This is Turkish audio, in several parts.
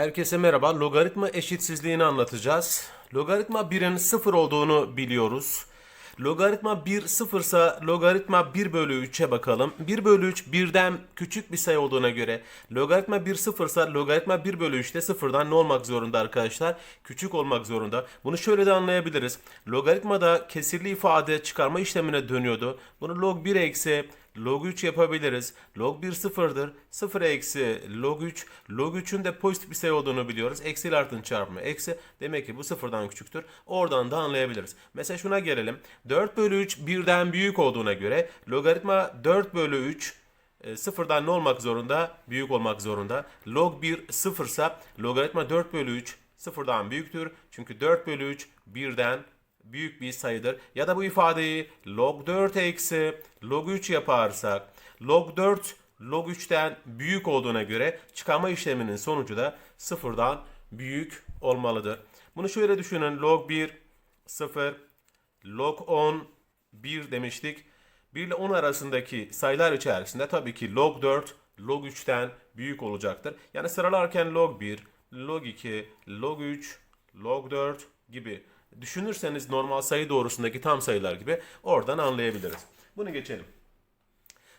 Herkese merhaba. Logaritma eşitsizliğini anlatacağız. Logaritma 1'in 0 olduğunu biliyoruz. Logaritma 1 0 ise logaritma 1 bölü 3'e bakalım. 1 bölü 3 birden küçük bir sayı olduğuna göre logaritma 1 0 ise logaritma 1 bölü 3 de sıfırdan ne olmak zorunda arkadaşlar? Küçük olmak zorunda. Bunu şöyle de anlayabiliriz. Logaritmada kesirli ifade çıkarma işlemine dönüyordu. Bunu log 1 eksi log 3 yapabiliriz. Log 1 sıfırdır. 0 eksi log 3. Log 3'ün de pozitif bir sayı olduğunu biliyoruz. Eksi ile artının çarpımı eksi. Demek ki bu sıfırdan küçüktür. Oradan da anlayabiliriz. Mesela şuna gelelim. 4 bölü 3 birden büyük olduğuna göre logaritma 4 bölü 3 e, sıfırdan ne olmak zorunda? Büyük olmak zorunda. Log 1 sıfırsa logaritma 4 bölü 3 sıfırdan büyüktür. Çünkü 4 bölü 3 birden büyük bir sayıdır. Ya da bu ifadeyi log 4 eksi log 3 yaparsak log 4 log 3'ten büyük olduğuna göre çıkarma işleminin sonucu da sıfırdan büyük olmalıdır. Bunu şöyle düşünün. Log 1 0 log 10 1 demiştik. 1 ile 10 arasındaki sayılar içerisinde tabii ki log 4 log 3'ten büyük olacaktır. Yani sıralarken log 1, log 2, log 3, log 4 gibi düşünürseniz normal sayı doğrusundaki tam sayılar gibi oradan anlayabiliriz. Bunu geçelim.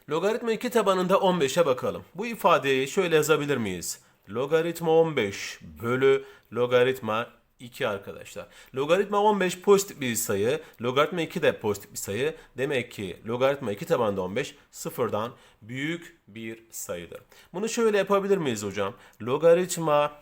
Logaritma 2 tabanında 15'e bakalım. Bu ifadeyi şöyle yazabilir miyiz? Logaritma 15 bölü logaritma 2 arkadaşlar. Logaritma 15 pozitif bir sayı. Logaritma 2 de pozitif bir sayı. Demek ki logaritma 2 tabanında 15 sıfırdan büyük bir sayıdır. Bunu şöyle yapabilir miyiz hocam? Logaritma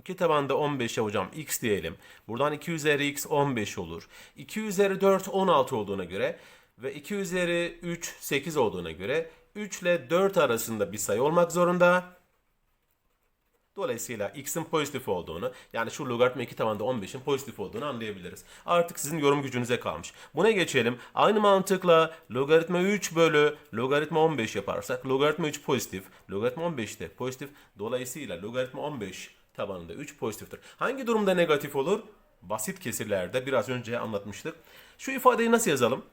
2 tabanda 15'e hocam x diyelim. Buradan 2 üzeri x 15 olur. 2 üzeri 4 16 olduğuna göre ve 2 üzeri 3 8 olduğuna göre 3 ile 4 arasında bir sayı olmak zorunda. Dolayısıyla x'in pozitif olduğunu yani şu logaritma 2 tabanda 15'in pozitif olduğunu anlayabiliriz. Artık sizin yorum gücünüze kalmış. Buna geçelim. Aynı mantıkla logaritma 3 bölü logaritma 15 yaparsak logaritma 3 pozitif, logaritma 15 de pozitif. Dolayısıyla logaritma 15 tabanında 3 pozitiftir. Hangi durumda negatif olur? Basit kesirlerde biraz önce anlatmıştık. Şu ifadeyi nasıl yazalım?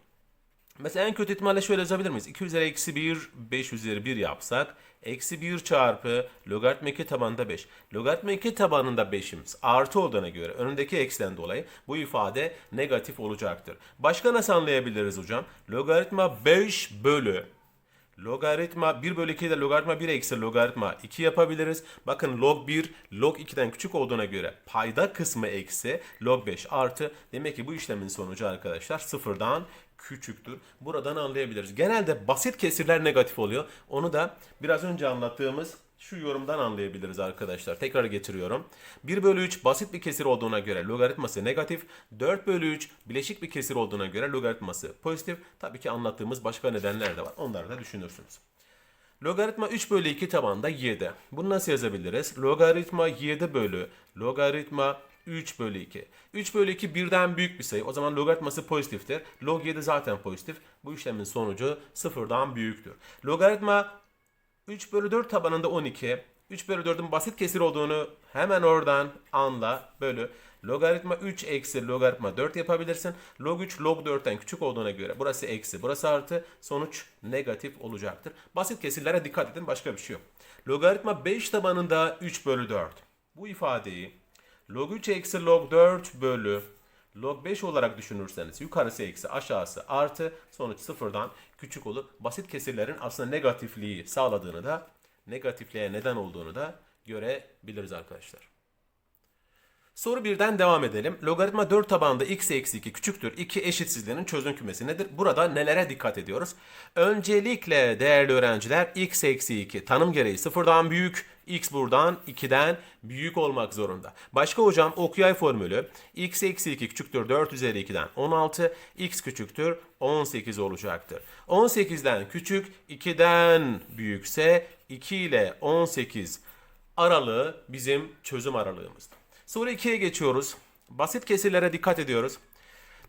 Mesela en kötü ihtimalle şöyle yazabilir miyiz? 2 üzeri eksi 1, 5 üzeri 1 yapsak. Eksi 1 çarpı logaritma 2 tabanında 5. Logaritma 2 tabanında 5'imiz artı olduğuna göre önündeki eksiden dolayı bu ifade negatif olacaktır. Başka nasıl anlayabiliriz hocam? Logaritma 5 bölü Logaritma 1 bölü 2 de logaritma 1 eksi logaritma 2 yapabiliriz. Bakın log 1 log 2'den küçük olduğuna göre payda kısmı eksi log 5 artı. Demek ki bu işlemin sonucu arkadaşlar sıfırdan küçüktür. Buradan anlayabiliriz. Genelde basit kesirler negatif oluyor. Onu da biraz önce anlattığımız şu yorumdan anlayabiliriz arkadaşlar. Tekrar getiriyorum. 1 bölü 3 basit bir kesir olduğuna göre logaritması negatif. 4 bölü 3 bileşik bir kesir olduğuna göre logaritması pozitif. Tabii ki anlattığımız başka nedenler de var. Onları da düşünürsünüz. Logaritma 3 bölü 2 tabanda 7. Bunu nasıl yazabiliriz? Logaritma 7 bölü logaritma 3 bölü 2. 3 bölü 2 birden büyük bir sayı. O zaman logaritması pozitiftir. Log 7 zaten pozitif. Bu işlemin sonucu sıfırdan büyüktür. Logaritma 3 bölü 4 tabanında 12. 3 bölü 4'ün basit kesir olduğunu hemen oradan anla. Bölü. Logaritma 3 eksi logaritma 4 yapabilirsin. Log 3 log 4'ten küçük olduğuna göre burası eksi burası artı. Sonuç negatif olacaktır. Basit kesirlere dikkat edin başka bir şey yok. Logaritma 5 tabanında 3 bölü 4. Bu ifadeyi log 3 eksi log 4 bölü log 5 olarak düşünürseniz yukarısı eksi aşağısı artı sonuç sıfırdan küçük olur. Basit kesirlerin aslında negatifliği sağladığını da negatifliğe neden olduğunu da görebiliriz arkadaşlar. Soru birden devam edelim. Logaritma 4 tabanında x eksi 2 küçüktür. 2 eşitsizliğinin çözüm kümesi nedir? Burada nelere dikkat ediyoruz? Öncelikle değerli öğrenciler x eksi 2 tanım gereği sıfırdan büyük. x buradan 2'den büyük olmak zorunda. Başka hocam okuyay formülü x eksi 2 küçüktür 4 üzeri 2'den 16. x küçüktür 18 olacaktır. 18'den küçük 2'den büyükse 2 ile 18 aralığı bizim çözüm aralığımızdır. Soru 2'ye geçiyoruz. Basit kesirlere dikkat ediyoruz.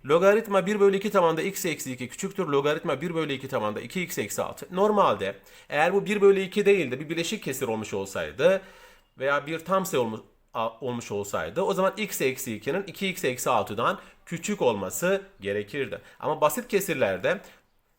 Logaritma 1 bölü 2 tabanda x eksi 2 küçüktür. Logaritma 1 bölü 2 tabanda 2x eksi 6. Normalde eğer bu 1 bölü 2 değil de bir bileşik kesir olmuş olsaydı veya bir tam sayı olmuş, olmuş olsaydı o zaman x eksi 2'nin 2x eksi 6'dan küçük olması gerekirdi. Ama basit kesirlerde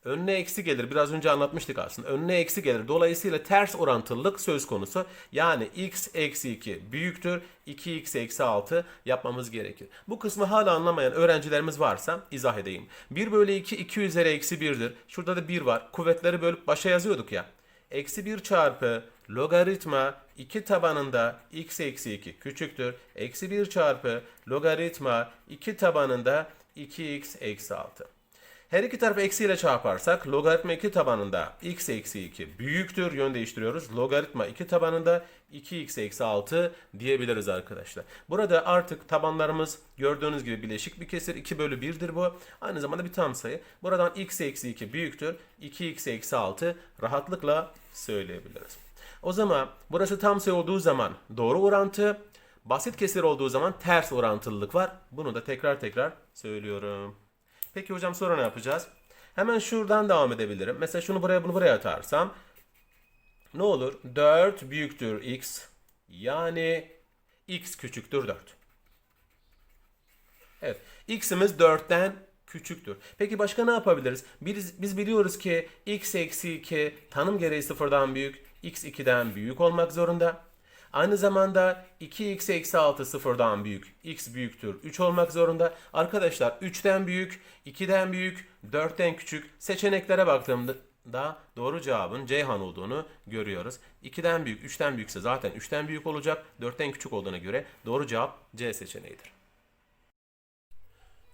Önüne eksi gelir. Biraz önce anlatmıştık aslında. Önüne eksi gelir. Dolayısıyla ters orantılılık söz konusu. Yani x eksi 2 büyüktür. 2x eksi 6 yapmamız gerekir. Bu kısmı hala anlamayan öğrencilerimiz varsa izah edeyim. 1 bölü 2 2 üzeri eksi 1'dir. Şurada da 1 var. Kuvvetleri bölüp başa yazıyorduk ya. Eksi 1 çarpı logaritma 2 tabanında x eksi 2 küçüktür. Eksi 1 çarpı logaritma 2 tabanında 2x eksi 6. Her iki tarafı eksiyle çarparsak logaritma 2 tabanında x eksi 2 büyüktür. Yön değiştiriyoruz. Logaritma 2 tabanında 2x eksi 6 diyebiliriz arkadaşlar. Burada artık tabanlarımız gördüğünüz gibi bileşik bir kesir. 2 bölü 1'dir bu. Aynı zamanda bir tam sayı. Buradan x eksi 2 büyüktür. 2x eksi 6 rahatlıkla söyleyebiliriz. O zaman burası tam sayı olduğu zaman doğru orantı. Basit kesir olduğu zaman ters orantılılık var. Bunu da tekrar tekrar söylüyorum. Peki hocam sonra ne yapacağız? Hemen şuradan devam edebilirim. Mesela şunu buraya bunu buraya atarsam ne olur? 4 büyüktür x. Yani x küçüktür 4. Evet. x'imiz 4'ten küçüktür. Peki başka ne yapabiliriz? Biz, biz biliyoruz ki x eksi 2 tanım gereği sıfırdan büyük, x 2'den büyük olmak zorunda. Aynı zamanda 2x eksi 6 sıfırdan büyük, x büyüktür 3 olmak zorunda. Arkadaşlar 3'ten büyük, 2'den büyük, 4'ten küçük seçeneklere baktığımda da doğru cevabın Ceyhan olduğunu görüyoruz. 2'den büyük, 3'ten büyükse zaten 3'ten büyük olacak. 4'ten küçük olduğuna göre doğru cevap C seçeneğidir.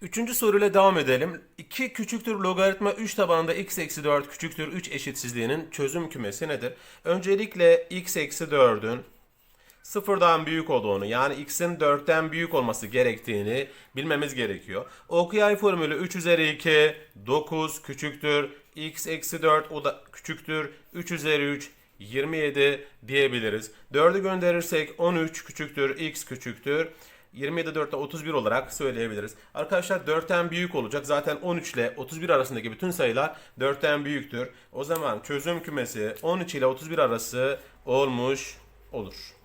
Üçüncü soruyla devam edelim. 2 küçüktür logaritma 3 tabanında x eksi 4 küçüktür 3 eşitsizliğinin çözüm kümesi nedir? Öncelikle x eksi 4'ün sıfırdan büyük olduğunu yani x'in 4'ten büyük olması gerektiğini bilmemiz gerekiyor. OKI formülü 3 üzeri 2 9 küçüktür x eksi 4 o da küçüktür 3 üzeri 3 27 diyebiliriz. 4'ü gönderirsek 13 küçüktür x küçüktür 27 4'te 31 olarak söyleyebiliriz. Arkadaşlar 4'ten büyük olacak. Zaten 13 ile 31 arasındaki bütün sayılar 4'ten büyüktür. O zaman çözüm kümesi 13 ile 31 arası olmuş olur.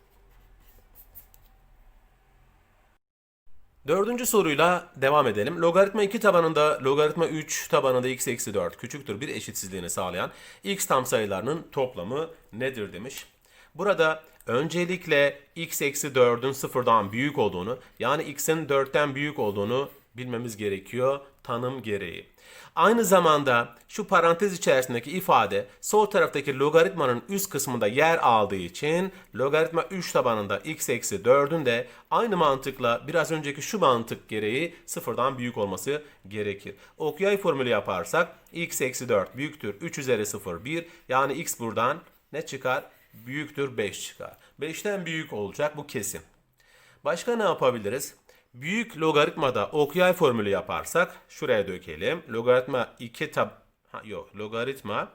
Dördüncü soruyla devam edelim. Logaritma 2 tabanında logaritma 3 tabanında x eksi 4 küçüktür bir eşitsizliğini sağlayan x tam sayılarının toplamı nedir demiş. Burada öncelikle x eksi 4'ün sıfırdan büyük olduğunu yani x'in 4'ten büyük olduğunu bilmemiz gerekiyor tanım gereği. Aynı zamanda şu parantez içerisindeki ifade sol taraftaki logaritmanın üst kısmında yer aldığı için logaritma 3 tabanında x eksi 4'ün de aynı mantıkla biraz önceki şu mantık gereği sıfırdan büyük olması gerekir. Okuyay formülü yaparsak x eksi 4 büyüktür 3 üzeri 0 1 yani x buradan ne çıkar? Büyüktür 5 çıkar. 5'ten büyük olacak bu kesin. Başka ne yapabiliriz? Büyük logaritmada OKI formülü yaparsak şuraya dökelim. Logaritma 2 tab ha, yok logaritma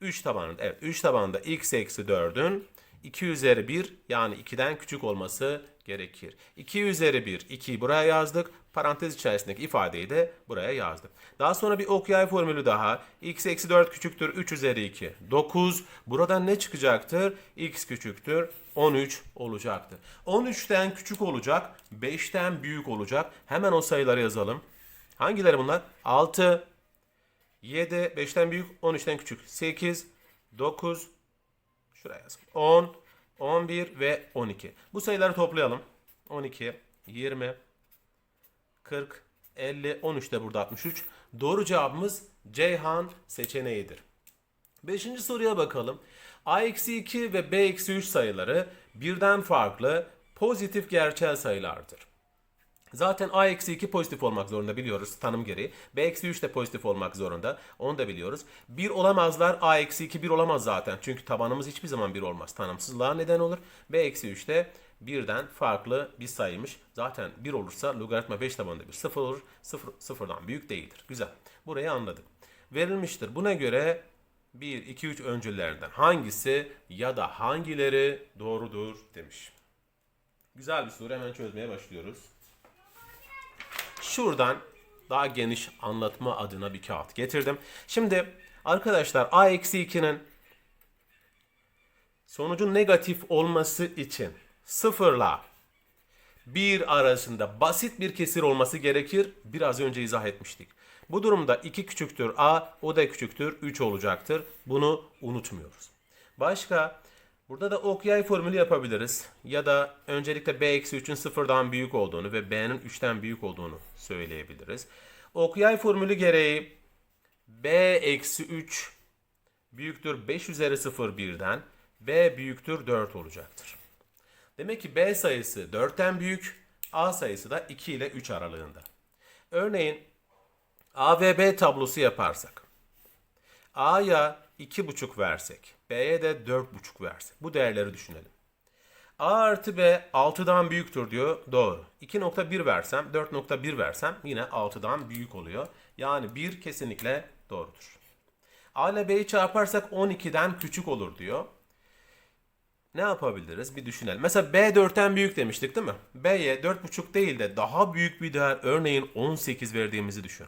3 tabanında evet 3 tabanında x eksi 4'ün 2 üzeri 1 yani 2'den küçük olması gerekir. 2 üzeri 1 2'yi buraya yazdık. Parantez içerisindeki ifadeyi de buraya yazdık. Daha sonra bir OKI formülü daha. x eksi 4 küçüktür 3 üzeri 2. 9. Buradan ne çıkacaktır? x küçüktür 13 olacaktır. 13'ten küçük olacak, 5'ten büyük olacak. Hemen o sayıları yazalım. Hangileri bunlar? 6, 7, 5'ten büyük, 13'ten küçük. 8, 9, şuraya yazalım. 10, 11 ve 12. Bu sayıları toplayalım. 12, 20, 40, 50, 13 de burada 63. Doğru cevabımız Ceyhan seçeneğidir. Beşinci soruya bakalım. A-2 ve B-3 sayıları birden farklı pozitif gerçel sayılardır. Zaten A-2 pozitif olmak zorunda biliyoruz tanım gereği. B-3 de pozitif olmak zorunda. Onu da biliyoruz. 1 olamazlar. A-2 1 olamaz zaten. Çünkü tabanımız hiçbir zaman 1 olmaz. Tanımsızlığa neden olur. B-3 de birden farklı bir sayıymış. Zaten 1 olursa logaritma 5 tabanında bir 0 olur. 0 sıfırdan büyük değildir. Güzel. Burayı anladık. Verilmiştir. Buna göre 1, 2, 3 öncüllerinden hangisi ya da hangileri doğrudur demiş. Güzel bir soru hemen çözmeye başlıyoruz. Şuradan daha geniş anlatma adına bir kağıt getirdim. Şimdi arkadaşlar a-2'nin sonucun negatif olması için sıfırla 1 arasında basit bir kesir olması gerekir. Biraz önce izah etmiştik. Bu durumda 2 küçüktür a, o da küçüktür 3 olacaktır. Bunu unutmuyoruz. Başka burada da ok yay formülü yapabiliriz. Ya da öncelikle b eksi 3'ün sıfırdan büyük olduğunu ve b'nin 3'ten büyük olduğunu söyleyebiliriz. Ok yay formülü gereği b eksi 3 büyüktür 5 üzeri 0 birden b büyüktür 4 olacaktır. Demek ki b sayısı 4'ten büyük, a sayısı da 2 ile 3 aralığında. Örneğin a ve b tablosu yaparsak a'ya 2,5 versek, b'ye de 4,5 versek bu değerleri düşünelim. A artı B 6'dan büyüktür diyor. Doğru. 2.1 versem, 4.1 versem yine 6'dan büyük oluyor. Yani 1 kesinlikle doğrudur. A ile B'yi çarparsak 12'den küçük olur diyor. Ne yapabiliriz? Bir düşünelim. Mesela B 4'ten büyük demiştik değil mi? B'ye 4.5 değil de daha büyük bir değer örneğin 18 verdiğimizi düşün.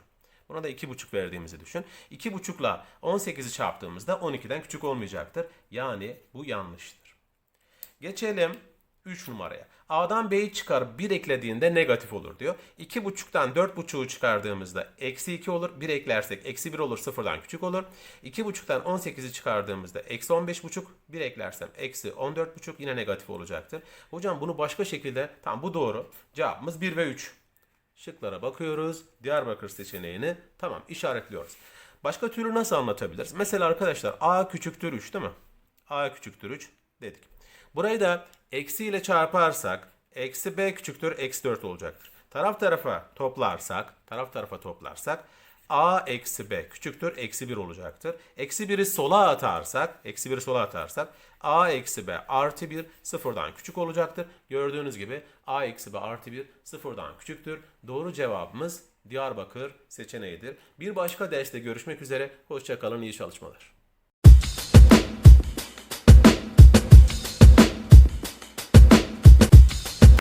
Buna da 2.5 verdiğimizi düşün. 2.5 ile 18'i çarptığımızda 12'den küçük olmayacaktır. Yani bu yanlıştır. Geçelim 3 numaraya. A'dan B'yi çıkar 1 eklediğinde negatif olur diyor. 2.5'tan 4.5'u çıkardığımızda eksi 2 olur. 1 eklersek eksi 1 olur sıfırdan küçük olur. 2.5'tan 18'i çıkardığımızda eksi 15.5 1 eklersem eksi 14.5 yine negatif olacaktır. Hocam bunu başka şekilde tam bu doğru. Cevabımız 1 ve 3. Şıklara bakıyoruz. Diyarbakır seçeneğini tamam işaretliyoruz. Başka türlü nasıl anlatabiliriz? Mesela arkadaşlar A küçüktür 3 değil mi? A küçüktür 3 dedik. Burayı da eksi ile çarparsak eksi b küçüktür eksi 4 olacaktır. Taraf tarafa toplarsak, taraf tarafa toplarsak a eksi b küçüktür eksi 1 olacaktır. Eksi 1'i sola atarsak, eksi 1'i sola atarsak a eksi b artı 1 sıfırdan küçük olacaktır. Gördüğünüz gibi a eksi b artı 1 sıfırdan küçüktür. Doğru cevabımız Diyarbakır seçeneğidir. Bir başka derste görüşmek üzere. Hoşçakalın, iyi çalışmalar.